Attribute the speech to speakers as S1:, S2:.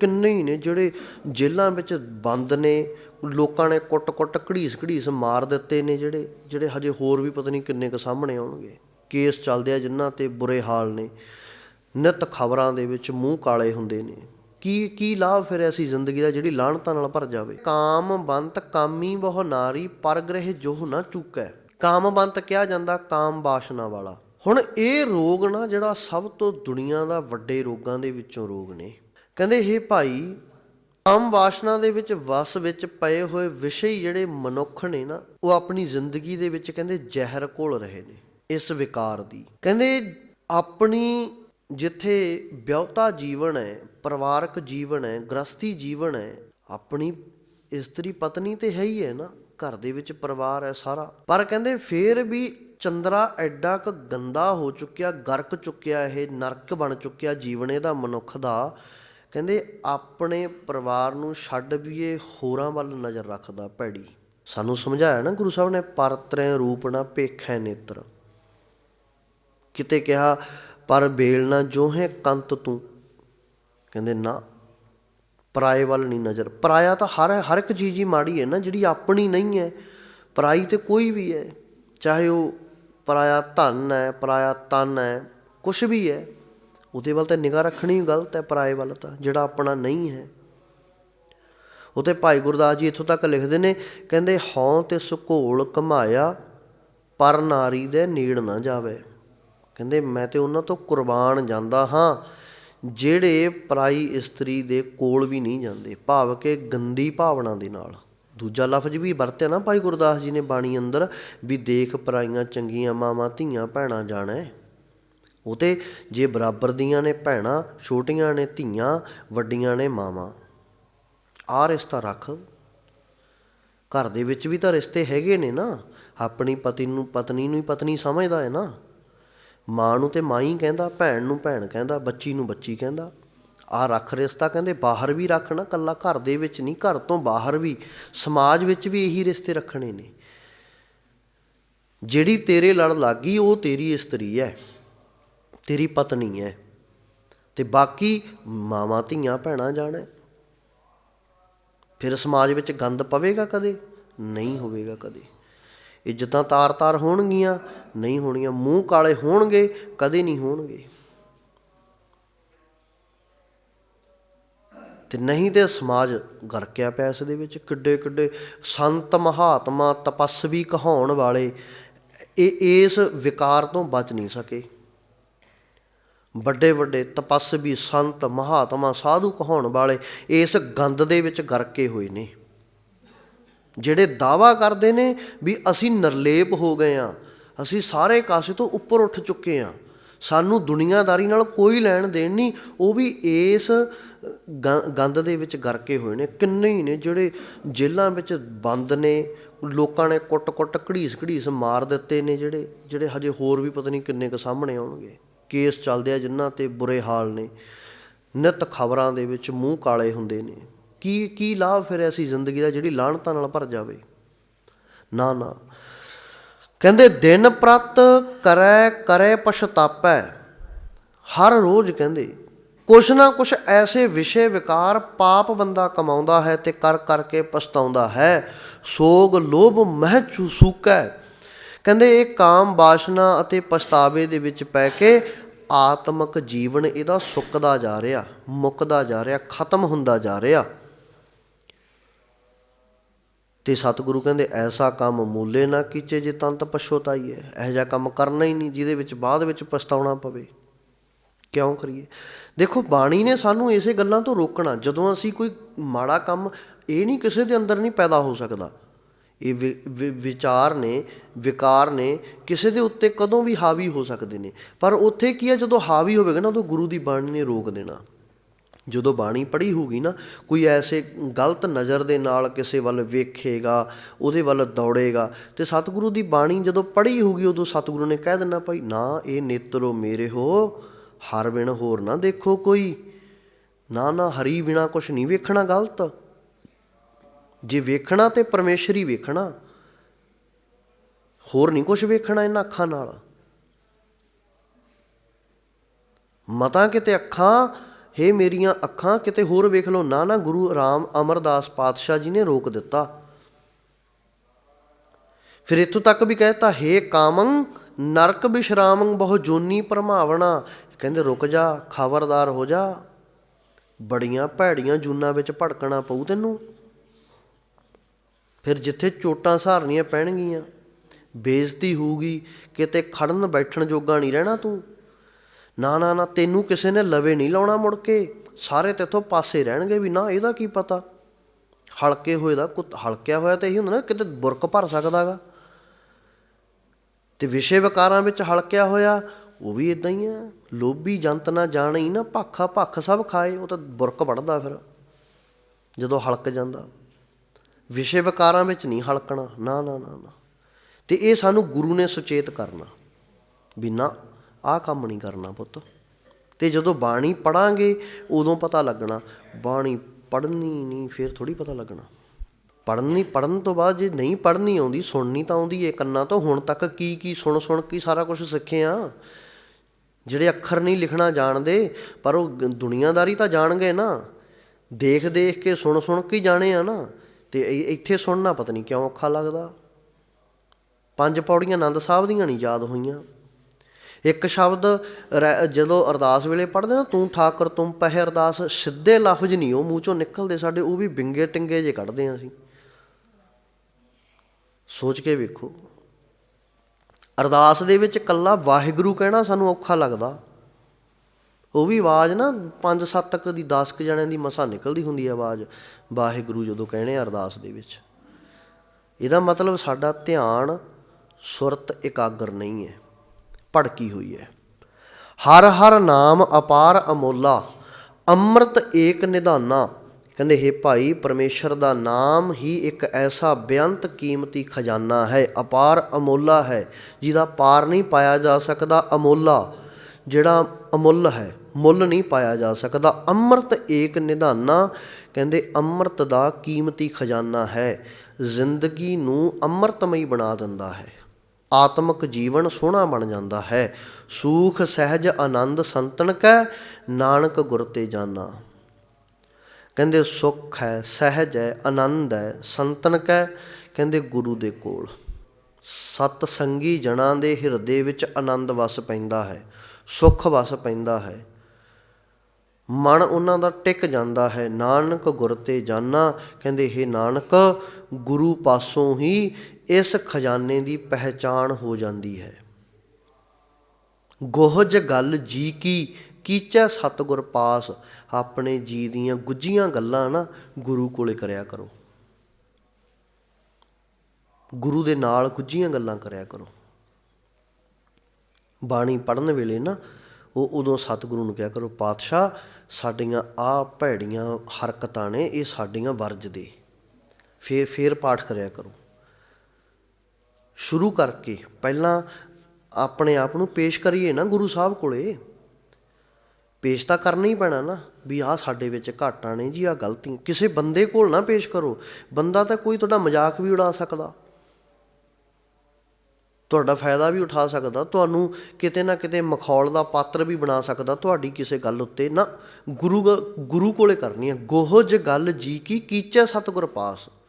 S1: ਕਿੰਨੇ ਹੀ ਨੇ, ਜਿਹੜੇ ਜੇਲ੍ਹਾਂ ਵਿੱਚ ਬੰਦ ਨੇ, ਲੋਕਾਂ ਨੇ ਕੁੱਟ-ਕੁੱਟ, ਘੜੀਸ-ਘੜੀਸ ਮਾਰ ਦਿੱਤੇ ਨੇ ਜਿਹੜੇ ਜਿਹੜੇ ਹਜੇ ਹੋਰ ਵੀ ਪਤਾ ਨਹੀਂ ਕਿੰਨੇ ਕ ਸਾਹਮਣੇ ਆਉਣਗੇ। ਕੇਸ ਚੱਲਦੇ ਆ ਜਿਨ੍ਹਾਂ ਤੇ ਬੁਰੇ ਹਾਲ ਨੇ। ਨਿਤ ਖਬਰਾਂ ਦੇ ਵਿੱਚ ਮੂੰਹ ਕਾਲੇ ਹੁੰਦੇ ਨੇ। ਕੀ ਕੀ ਲਾਭ ਫਿਰ ਐਸੀ ਜ਼ਿੰਦਗੀ ਦਾ ਜਿਹੜੀ ਲਾਹਣਤਾਂ ਨਾਲ ਭਰ ਜਾਵੇ? ਕਾਮ ਬੰਤ ਕਾਮੀ ਬਹੁ ਨਾਰੀ ਪਰਗ੍ਰਹਿ ਜੋਹ ਨਾ ਚੁੱਕੈ। ਕਾਮ ਬੰਤ ਕਿਹਾ ਜਾਂਦਾ, ਕਾਮ ਬਾਸ਼ਨਾ ਵਾਲਾ। ਹੁਣ ਇਹ ਰੋਗ ਨਾ ਜਿਹੜਾ ਸਭ ਤੋਂ ਦੁਨੀਆ ਦਾ ਵੱਡੇ ਰੋਗਾਂ ਦੇ ਵਿੱਚੋਂ ਰੋਗ ਨੇ। ਕਹਿੰਦੇ ਇਹ ਭਾਈ ਕਾਮ ਵਾਸ਼ਨਾ ਦੇ ਵਿੱਚ, ਵਸ ਵਿੱਚ ਪਏ ਹੋਏ ਵਿਸ਼ੇ ਜਿਹੜੇ ਮਨੁੱਖ ਨੇ ਨਾ, ਉਹ ਆਪਣੀ ਜ਼ਿੰਦਗੀ ਦੇ ਵਿੱਚ ਕਹਿੰਦੇ ਜ਼ਹਿਰ ਘੋਲ ਰਹੇ ਨੇ, ਇਸ ਵਿਕਾਰ ਦੀ। ਕਹਿੰਦੇ, ਆਪਣੀ ਜਿੱਥੇ ਵਿਆਹਤਾ ਜੀਵਨ ਹੈ, ਪਰਿਵਾਰਕ ਜੀਵਨ ਹੈ ਗ੍ਰਸਤੀ ਜੀਵਨ ਹੈ, ਆਪਣੀ ਇਸਤਰੀ ਪਤਨੀ ਤੇ ਹੈ ਹੀ ਹੈ ਨਾ, ਘਰ ਦੇ ਵਿੱਚ ਪਰਿਵਾਰ ਹੈ ਸਾਰਾ। ਪਰ ਕਹਿੰਦੇ, ਫੇਰ ਵੀ ਚੰਦਰਾ ਐਡਾ ਕ ਗੰਦਾ ਹੋ ਚੁੱਕਿਆ, ਗਰਕ ਚੁੱਕਿਆ, ਇਹ ਨਰਕ ਬਣ ਚੁੱਕਿਆ ਜੀਵਨ ਇਹਦਾ ਮਨੁੱਖ ਦਾ ਕਹਿੰਦੇ ਆਪਣੇ ਪਰਿਵਾਰ ਨੂੰ ਛੱਡ ਵੀ ਇਹ ਹੋਰਾਂ ਵੱਲ ਨਜ਼ਰ ਰੱਖਦਾ ਭੈੜੀ। ਸਾਨੂੰ ਸਮਝਾਇਆ ਨਾ ਗੁਰੂ ਸਾਹਿਬ ਨੇ ਪਰਤਰੈ ਰੂਪ ਨਾ ਭੇਖੈ ਨੇਤਰ। ਕਿਤੇ ਕਿਹਾ, ਪਰ ਬੇਲ ਨਾ ਜੋਹੇ ਕੰਤ ਤੂੰ। ਕਹਿੰਦੇ ਨਾ, ਪਰਾਏ ਵੱਲ ਨਹੀਂ ਨਜ਼ਰ। ਪਰਾਇਆ ਤਾਂ ਹਰ ਹਰ ਇੱਕ ਚੀਜ਼ ਹੀ ਮਾੜੀ ਹੈ ਨਾ, ਜਿਹੜੀ ਆਪਣੀ ਨਹੀਂ ਹੈ। ਪਰਾਈ ਤੇ ਕੋਈ ਵੀ ਹੈ। ਚਾਹੇ ਉਹ ਪਰਾਇਆ ਧਨ ਹੈ, ਪਰਾਇਆ ਤਨ ਹੈ ਕੁਝ ਵੀ ਹੈ। ਉਹਦੇ ਵੱਲ ਤਾਂ ਨਿਗਾਹ ਰੱਖਣੀ ਗਲਤ ਹੈ ਪਰਾਏ ਵੱਲ ਤਾਂ, ਜਿਹੜਾ ਆਪਣਾ ਨਹੀਂ ਹੈ। ਉਤੇ ਭਾਈ ਗੁਰਦਾਸ ਜੀ ਇੱਥੋਂ ਤੱਕ ਲਿਖਦੇ ਨੇ, ਕਹਿੰਦੇ ਹਉ ਤੇ ਸੁਕੋਲ ਕਮਾਇਆ, ਪਰ ਨਾਰੀ ਦੇ ਨੀੜ ਨਾ ਜਾਵੇ। ਕਹਿੰਦੇ ਮੈਂ ਤੇ ਉਹਨਾਂ ਤੋਂ ਕੁਰਬਾਨ ਜਾਂਦਾ ਹਾਂ, ਜਿਹੜੇ ਪਰਾਈ ਇਸਤਰੀ ਦੇ ਕੋਲ ਵੀ ਨਹੀਂ ਜਾਂਦੇ, ਭਾਵ ਕਿ ਗੰਦੀ ਭਾਵਨਾ ਦੇ ਨਾਲ। ਦੂਜਾ ਲਫ਼ਜ਼ ਵੀ ਵਰਤਿਆ ਨਾ ਭਾਈ ਗੁਰਦਾਸ ਜੀ ਨੇ ਬਾਣੀ ਅੰਦਰ, ਵੀ ਦੇਖ ਪਰਾਈਆਂ ਚੰਗੀਆਂ ਮਾਵਾਂ ਧੀਆਂ ਭੈਣਾਂ ਜਾਣੈ। ਉਹ ਤੇ ਜੇ ਬਰਾਬਰ ਦੀਆਂ ਨੇ ਭੈਣਾਂ, ਛੋਟੀਆਂ ਨੇ ਧੀਆਂ, ਵੱਡੀਆਂ ਨੇ ਮਾਵਾਂ। ਆਹ ਰਿਸ਼ਤਾ ਰੱਖ। ਘਰ ਦੇ ਵਿੱਚ ਵੀ ਤਾਂ ਰਿਸ਼ਤੇ ਹੈਗੇ ਨੇ ਨਾ। ਆਪਣੀ ਪਤੀ ਨੂੰ, ਪਤਨੀ ਨੂੰ ਹੀ ਪਤਨੀ ਸਮਝਦਾ ਹੈ ਨਾ। ਮਾਂ ਨੂੰ ਤੇ ਮਾਂ ਹੀ ਕਹਿੰਦਾ, ਭੈਣ ਨੂੰ ਭੈਣ ਕਹਿੰਦਾ, ਬੱਚੀ ਨੂੰ ਬੱਚੀ ਕਹਿੰਦਾ। ਆ ਰੱਖ ਰਿਸ਼ਤਾ ਕਹਿੰਦੇ, ਬਾਹਰ ਵੀ ਰੱਖਣਾ ਕੱਲਾ ਘਰ ਦੇ ਵਿੱਚ ਨਹੀਂ, ਘਰ ਤੋਂ ਬਾਹਰ ਵੀ। ਸਮਾਜ ਵਿੱਚ ਵੀ ਇਹੀ ਰਿਸ਼ਤੇ ਰੱਖਣੇ ਨੇ। ਜਿਹੜੀ ਤੇਰੇ ਲੜ ਲੱਗੀ ਉਹ ਤੇਰੀ ਇਸਤਰੀ ਹੈ। ਤੇਰੀ ਪਤਨੀ ਹੈ ਤੇ ਬਾਕੀ ਮਾਵਾਂ ਧੀਆਂ ਭੈਣਾਂ ਜਾਣੇ। ਫਿਰ ਸਮਾਜ ਵਿੱਚ ਗੰਦ ਪਵੇਗਾ ਕਦੇ? ਨਹੀਂ ਹੋਵੇਗਾ ਕਦੇ। ਇੱਜ਼ਤਾਂ ਤਾਰ-ਤਾਰ ਹੋਣਗੀਆਂ, ਨਹੀਂ ਹੋਣੀਆਂ ਮੂੰਹ ਕਾਲੇ ਹੋਣਗੇ, ਕਦੇ ਨਹੀਂ ਹੋਣਗੇ। ਤੇ ਨਹੀਂ ਤੇ ਸਮਾਜ ਗਰਕਿਆ ਪਿਆ ਇਸ ਦੇ ਵਿੱਚ ਕਿੱਡੇ ਕਿੱਡੇ ਸੰਤ ਮਹਾਤਮਾ ਤਪਸਵੀ ਕਹਾਉਣ ਵਾਲੇ, ਇਹ ਇਸ ਵਿਕਾਰ ਤੋਂ ਬਚ ਨਹੀਂ ਸਕੇ। ਵੱਡੇ ਵੱਡੇ ਤਪਸਵੀ ਸੰਤ, ਮਹਾਤਮਾ, ਸਾਧੂ ਕਹਾਉਣ ਵਾਲੇ ਇਸ ਗੰਦ ਦੇ ਵਿੱਚ ਗਰਕੇ ਹੋਏ ਨੇ। ਜਿਹੜੇ ਦਾਵਾ ਕਰਦੇ ਨੇ ਵੀ ਅਸੀਂ ਨਿਰਲੇਪ ਹੋ ਗਏ ਆ ਅਸੀਂ ਸਾਰੇ ਕਾਸੇ ਤੋਂ ਉੱਪਰ ਉੱਠ ਚੁੱਕੇ ਆ ਸਾਨੂੰ ਦੁਨੀਆਦਾਰੀ ਨਾਲ ਕੋਈ ਲੈਣ ਦੇਣ ਨਹੀਂ, ਉਹ ਵੀ ਇਸ ਗੰ- ਗੰਦ ਦੇ ਵਿੱਚ ਗਰਕੇ ਹੋਏ ਨੇ। ਕਿੰਨੇ ਹੀ ਨੇ ਜਿਹੜੇ ਜੇਲ੍ਹਾਂ ਵਿੱਚ ਬੰਦ ਨੇ, ਲੋਕਾਂ ਨੇ ਕੁੱਟ-ਕੁੱਟ, ਘੜੀਸ-ਘੜੀਸ ਮਾਰ ਦਿੱਤੇ ਨੇ ਜਿਹੜੇ ਜਿਹੜੇ ਹਜੇ ਹੋਰ ਵੀ ਪਤਾ ਨਹੀਂ ਕਿੰਨੇ ਕ ਸਾਹਮਣੇ ਆਉਣਗੇ। ਕੇਸ ਚੱਲਦੇ ਆ ਜਿਨ੍ਹਾਂ ਤੇ ਬੁਰੇ ਹਾਲ ਨੇ। ਨਿਤ ਖਬਰਾਂ ਦੇ ਵਿੱਚ ਮੂੰਹ ਕਾਲੇ ਹੁੰਦੇ ਨੇ। ਕੀ ਕੀ ਲਾਭ ਫਿਰ ਐਸੀ ਜ਼ਿੰਦਗੀ ਦਾ ਜਿਹੜੀ ਲਾਹਣਤਾਂ ਨਾਲ ਭਰ ਜਾਵੇ? ਨਾ ਨਾ। ਕਹਿੰਦੇ, ਦਿਨ ਪ੍ਰਤ ਕਰੈ ਕਰੈ ਪਛਤਾਪੈ। ਹਰ ਰੋਜ਼ ਕਹਿੰਦੇ, ਕੁਛ ਨਾ ਕੁਛ ਐਸੇ ਵਿਸ਼ੇ ਵਿਕਾਰ ਪਾਪ ਬੰਦਾ ਕਮਾਉਂਦਾ ਹੈ ਤੇ ਕਰ, ਕਰਕੇ ਪਛਤਾਉਂਦਾ ਹੈ। ਸੋਗ ਲੋਭ ਮਹਿ ਚੂ ਸੂਕੈ। ਕਹਿੰਦੇ ਇਹ ਕਾਮ ਬਾਸ਼ਨਾ ਅਤੇ ਪਛਤਾਵੇ ਦੇ ਵਿੱਚ ਪੈ ਕੇ ਆਤਮਿਕ ਜੀਵਨ ਇਹਦਾ ਸੁੱਕਦਾ ਜਾ ਰਿਹਾ, ਮੁੱਕਦਾ ਜਾ ਰਿਹਾ, ਖਤਮ ਹੁੰਦਾ ਜਾ ਰਿਹਾ। ਤੇ ਸਤਿਗੁਰੂ ਕਹਿੰਦੇ, ਐਸਾ ਕੰਮ ਮੂਲੇ ਨਾ ਕੀਚੇ ਜੇ ਤੰਤ ਪਛੋਤਾਈ ਹੈ ਇਹੋ ਜਿਹਾ ਕੰਮ ਕਰਨਾ ਹੀ ਨਹੀਂ, ਜਿਹਦੇ ਵਿੱਚ ਬਾਅਦ ਵਿੱਚ ਪਛਤਾਉਣਾ ਪਵੇ। ਕਿਉਂ ਕਰੀਏ? ਦੇਖੋ, ਬਾਣੀ ਨੇ ਸਾਨੂੰ ਇਸੇ ਗੱਲਾਂ ਤੋਂ ਰੋਕਣਾ। ਜਦੋਂ ਅਸੀਂ ਕੋਈ ਮਾੜਾ ਕੰਮ, ਇਹ ਨਹੀਂ ਕਿਸੇ ਦੇ ਅੰਦਰ ਨਹੀਂ ਪੈਦਾ ਹੋ ਸਕਦਾ। ਇਹ ਵਿ- ਵਿਚਾਰ ਨੇ, ਵਿਕਾਰ ਨੇ ਕਿਸੇ ਦੇ ਉੱਤੇ ਕਦੋਂ ਵੀ ਹਾਵੀ ਹੋ ਸਕਦੇ ਨੇ। ਪਰ ਉੱਥੇ ਕੀ ਹੈ ਜਦੋਂ ਹਾਵੀ ਹੋਵੇਗਾ ਨਾ, ਉਦੋਂ ਗੁਰੂ ਦੀ ਬਾਣੀ ਨੇ ਰੋਕ ਦੇਣਾ। ਜਦੋਂ ਬਾਣੀ ਪੜ੍ਹੀ ਹੋਊਗੀ ਨਾ, ਕੋਈ ਐਸੇ ਗਲਤ ਨਜ਼ਰ ਦੇ ਨਾਲ ਕਿਸੇ ਵੱਲ ਵੇਖੇਗਾ, ਉਹਦੇ ਵੱਲ ਦੌੜੇਗਾ, ਤੇ ਸਤਿਗੁਰੂ ਦੀ ਬਾਣੀ ਜਦੋਂ ਪੜ੍ਹੀ ਹੋਊਗੀ, ਉਦੋਂ ਸਤਿਗੁਰੂ ਨੇ ਕਹਿ ਦੇਣਾ, ਭਾਈ, ਨਾ, ਇਹ ਨੇਤਰੋ ਮੇਰੇ ਹੋ, ਹਰ ਬਿਨ ਹੋਰ ਨਾ ਦੇਖੋ ਕੋਈ। ਨਾ ਨਾ, ਹਰੀ ਬਿਨਾ ਕੁਛ ਨਹੀਂ ਵੇਖਣਾ ਗਲਤ। ਜੇ ਵੇਖਣਾ ਤੇ ਪਰਮੇਸ਼ਰ ਹੀ ਵੇਖਣਾ, ਹੋਰ ਨਹੀਂ ਕੁਝ ਵੇਖਣਾ ਇਹਨਾਂ ਅੱਖਾਂ ਨਾਲ। ਮਤਾਂ ਕਿਤੇ ਅੱਖਾਂ, ਹੇ ਮੇਰੀਆਂ ਅੱਖਾਂ, ਕਿਤੇ ਹੋਰ ਵੇਖ ਲਓ। ਨਾ ਨਾ ਗੁਰੂ ਰਾਮ ਅਮਰਦਾਸ ਪਾਤਸ਼ਾਹ ਜੀ ਨੇ ਰੋਕ ਦਿੱਤਾ। ਫਿਰ ਇੱਥੋਂ ਤੱਕ ਵੀ ਕਹਿਤਾ ਹੇ ਕਾਮੰ, ਨਰਕ ਵਿਸ਼ਰਾਮੰ ਬਹੁ ਜੋਨੀ ਪਰਮਾਵਣਾ। ਕਹਿੰਦੇ ਰੁਕ ਜਾ, ਖਬਰਦਾਰ ਹੋ ਜਾ। ਬੜੀਆਂ ਭੈੜੀਆਂ ਜੂਨਾਂ ਵਿੱਚ ਭੜਕਣਾ ਪਊ ਤੈਨੂੰ। ਫਿਰ ਜਿੱਥੇ ਚੋਟਾਂ ਸਹਾਰਨੀਆਂ ਪੈਣਗੀਆਂ, ਬੇਇੱਜ਼ਤੀ ਹੋਊਗੀ, ਕਿਤੇ ਖੜਨ ਬੈਠਣ ਜੋਗਾ ਨਹੀਂ ਰਹਿਣਾ ਤੂੰ। ਨਾ ਨਾ ਨਾ, ਤੈਨੂੰ ਕਿਸੇ ਨੇ ਲਵੇ ਨਹੀਂ ਲਾਉਣਾ ਮੁੜ ਕੇ। ਸਾਰੇ ਤੇਥੋਂ ਪਾਸੇ ਰਹਿਣਗੇ ਵੀ ਨਾ, ਇਹਦਾ ਕੀ ਪਤਾ? ਹਲਕੇ ਹੋਏ ਦਾ ਕੁੱਤ, ਹਲਕਿਆ ਹੋਇਆ ਤਾਂ ਇਹੀ ਹੁੰਦਾ ਨਾ, ਕਿਤੇ ਬੁਰਕ ਭਰ ਸਕਦਾਗਾ ਤੇ ਵਿਸ਼ੇ ਵਿਕਾਰਾਂ ਵਿੱਚ ਹਲਕਿਆ ਹੋਇਆ, ਉਹ ਵੀ ਇਦਾਂ ਹੀ ਆ। ਲੋਭੀ ਜੰਤ ਨਾ ਜਾਣੀ ਨਾ ਭੱਖਾ ਭੱਖ ਸਭ ਖਾਏ, ਉਹ ਤਾਂ ਬੁਰਕ ਵੜਦਾ ਫਿਰ, ਜਦੋਂ ਹਲਕ ਜਾਂਦਾ। ਵਿਸ਼ੇ ਵਿਕਾਰਾਂ ਵਿੱਚ ਨਹੀਂ ਹਲਕਣਾ, ਨਾ ਨਾ ਨਾ ਨਾ। ਤੇ ਇਹ ਸਾਨੂੰ ਗੁਰੂ ਨੇ ਸੁਚੇਤ ਕਰਨਾ ਵੀ ਨਾ, ਆਹ ਕੰਮ ਨਹੀਂ ਕਰਨਾ ਪੁੱਤ। ਤੇ ਜਦੋਂ ਬਾਣੀ ਪੜਾਂਗੇ, ਉਦੋਂ ਪਤਾ ਲੱਗਣਾ, ਬਾਣੀ ਪੜਨੀ ਨਹੀਂ, ਫਿਰ ਥੋੜੀ ਪਤਾ ਲੱਗਣਾ। ਪੜ੍ਹਨੀ ਪੜਨ ਤੋਂ ਬਾਅਦ ਜੇ ਨਹੀਂ ਪੜ੍ਹਨੀ ਆਉਂਦੀ, ਸੁਣਨੀ ਤਾਂ ਆਉਂਦੀ ਏ ਕੰਨਾਂ ਤੋਂ, ਹੁਣ ਤੱਕ ਕੀ ਕੀ, ਸੁਣ ਸੁਣ, ਕੇ ਸਾਰਾ ਕੁਝ ਸਿੱਖੇ ਆ। ਜਿਹੜੇ ਅੱਖਰ ਨਹੀਂ ਲਿਖਣਾ ਜਾਣਦੇ, ਪਰ ਉਹ ਦੁਨੀਆਦਾਰੀ ਤਾਂ ਜਾਣ ਗਏ ਨਾ। ਦੇਖ ਦੇਖ ਕੇ, ਸੁਣ ਸੁਣ ਕੇ ਹੀ ਜਾਣੇ ਆ ਨਾ। ਤੇ ਇ- ਇੱਥੇ ਸੁਣਨਾ ਪਤਾ ਨਹੀਂ ਕਿਉਂ ਔਖਾ ਲੱਗਦਾ। ਪੰਜ ਪੌੜੀਆਂ ਆਨੰਦ ਸਾਹਿਬ ਦੀਆਂ ਨਹੀਂ ਯਾਦ ਹੋਈਆਂ। ਇੱਕ ਸ਼ਬਦ ਰਹਿ- ਜਦੋਂ ਅਰਦਾਸ ਵੇਲੇ ਪੜ੍ਹਦੇ ਨਾ, ਤੂੰ ਠਾਕਰ, ਤੂੰ ਪਹਿ ਅਰਦਾਸ, ਸਿੱਧੇ ਲਫ਼ਜ਼ ਨਹੀਂ ਉਹ ਮੂੰਹ ਚੋਂ ਨਿਕਲਦੇ ਸਾਡੇ, ਉਹ ਵੀ ਬਿੰਗੇ ਟਿੰਗੇ ਜੇ ਕੱਢਦੇ ਆ ਅਸੀਂ। ਸੋਚ ਕੇ ਵੇਖੋ। ਅਰਦਾਸ ਦੇ ਵਿੱਚ ਕੱਲਾ ਵਾਹਿਗੁਰੂ ਕਹਿਣਾ ਸਾਨੂੰ ਔਖਾ ਲੱਗਦਾ। ਉਹ ਵੀ ਆਵਾਜ਼ ਨਾ 5-7 ਤੱਕ ਦੀ 10 ਕ ਜਣਿਆਂ ਦੀ ਮਸਾ ਨਿਕਲਦੀ ਹੁੰਦੀ ਹੈ ਆਵਾਜ਼, ਵਾਹਿਗੁਰੂ ਜਦੋਂ ਕਹਿੰਦੇ ਆ ਅਰਦਾਸ ਦੇ ਵਿੱਚ। ਇਹਦਾ ਮਤਲਬ ਸਾਡਾ ਧਿਆਨ ਸੁਰਤ ਇਕਾਗਰ ਨਹੀਂ ਹੈ, ਭੜਕੀ ਹੋਈ ਹੈ। ਹਰ ਹਰ ਨਾਮ ਅਪਾਰ ਅਮੋਲਾ, ਅੰਮ੍ਰਿਤ ਏਕ ਨਿਧਾਨਾ। ਕਹਿੰਦੇ, ਹੈ ਭਾਈ, ਪਰਮੇਸ਼ਰ ਦਾ ਨਾਮ ਹੀ ਇੱਕ ਐਸਾ ਬੇਅੰਤ ਕੀਮਤੀ ਖਜ਼ਾਨਾ ਹੈ, ਅਪਾਰ ਅਮੋਲਾ ਹੈ, ਜਿਹਦਾ ਪਾਰ ਨਹੀਂ ਪਾਇਆ ਜਾ ਸਕਦਾ ਅਮੋਲਾ। ਜਿਹੜਾ ਅਮੁੱਲ ਹੈ, ਮੁੱਲ ਨਹੀਂ ਪਾਇਆ ਜਾ ਸਕਦਾ। ਅੰਮ੍ਰਿਤ ਏਕ ਨਿਧਾਨਾ, ਕਹਿੰਦੇ ਅੰਮ੍ਰਿਤ ਦਾ ਕੀਮਤੀ ਖਜ਼ਾਨਾ ਹੈ। ਜ਼ਿੰਦਗੀ ਨੂੰ ਅੰਮ੍ਰਿਤਮਈ ਬਣਾ ਦਿੰਦਾ ਹੈ। ਆਤਮਿਕ ਜੀਵਨ ਸੋਹਣਾ ਬਣ ਜਾਂਦਾ ਹੈ। ਸੂਖ, ਸਹਿਜ, ਆਨੰਦ, ਸੰਤਨ ਕੈ, ਨਾਨਕ ਗੁਰ ਤੇ ਜਾਨਾ। ਕਹਿੰਦੇ ਸੁਖ ਹੈ, ਸਹਿਜ ਹੈ, ਆਨੰਦ ਹੈ, ਸੰਤਨ ਕੈ, ਕਹਿੰਦੇ ਗੁਰੂ ਦੇ ਕੋਲ। ਸਤ ਸੰਗੀ ਜਨਾਂ ਦੇ ਹਿਰਦੇ ਵਿੱਚ ਆਨੰਦ ਵਸ ਪੈਂਦਾ ਹੈ। ਸੁਖ ਵਸ ਪੈਂਦਾ ਹੈ। ਮਨ ਉਹਨਾਂ ਦਾ ਟਿਕ ਜਾਂਦਾ ਹੈ। ਨਾਨਕ ਗੁਰ ਤੇ ਜਾਨਾ। ਕਹਿੰਦੇ ਇਹ ਨਾਨਕ, ਗੁਰੂ ਪਾਸੋਂ ਹੀ ਇਸ ਖਜ਼ਾਨੇ ਦੀ ਪਹਿਚਾਣ ਹੋ ਜਾਂਦੀ ਹੈ। ਗੋਹਜ ਗੱਲ ਜੀ ਕੀ, ਕੀਚੈ ਸਤਗੁਰ ਪਾਸ। ਆਪਣੇ ਜੀ ਦੀਆਂ ਗੁੱਜੀਆਂ ਗੱਲਾਂ ਨਾ ਗੁਰੂ ਕੋਲੇ ਕਰਿਆ ਕਰੋ। ਗੁਰੂ ਦੇ ਨਾਲ ਗੁੱਜੀਆਂ ਗੱਲਾਂ ਕਰਿਆ ਕਰੋ। ਬਾਣੀ ਪੜਨ ਵੇਲੇ ਨਾ, ਉਹ ਉਦੋਂ ਸਤਿਗੁਰੂ ਨੂੰ ਕਿਹਾ ਕਰੋ, ਪਾਤਸ਼ਾਹ, ਸਾਡੀਆਂ ਆ ਭੈੜੀਆਂ ਹਰਕਤਾਂ ਨੇ, ਇਹ ਸਾਡੀਆਂ ਵਰਜ ਦੇ। ਫੇਰ ਫੇਰ ਪਾਠ ਕਰਿਆ ਕਰੋ। ਸ਼ੁਰੂ ਕਰਕੇ ਪਹਿਲਾਂ ਆਪਣੇ ਆਪ ਨੂੰ ਪੇਸ਼ ਕਰੀਏ ਨਾ ਗੁਰੂ ਸਾਹਿਬ ਕੋਲੇ। ਪੇਸ਼ ਤਾਂ ਕਰਨਾ ਹੀ ਪੈਣਾ ਨਾ, ਵੀ ਆਹ ਸਾਡੇ ਵਿੱਚ ਘਾਟਾਂ ਨੇ ਜੀ, ਆਹ ਗਲਤੀ ਕਿਸੇ ਬੰਦੇ ਕੋਲ ਨਾ ਪੇਸ਼ ਕਰੋ। ਬੰਦਾ ਤਾਂ ਕੋਈ ਤੁਹਾਡਾ ਮਜ਼ਾਕ ਵੀ ਉਡਾ ਸਕਦਾ। ਤੁਹਾਡਾ ਫਾਇਦਾ ਵੀ ਉਠਾ ਸਕਦਾ, ਤੁਹਾਨੂੰ ਕਿਤੇ ਨਾ ਕਿਤੇ ਮਖੌਲ ਦਾ ਪਾਤਰ ਵੀ ਬਣਾ ਸਕਦਾ, ਤੁਹਾਡੀ ਕਿਸੇ ਗੱਲ ਉੱਤੇ ਨਾ ਗੁਰੂ ਗ- ਗੁਰੂ ਕੋਲੇ ਕਰਨੀ ਹੈ। ਗੋਹਜ ਗੱਲ ਜੀ ਕੀ, ਕੀਚੈ ਸਤਿਗੁਰ ਪਾਸ।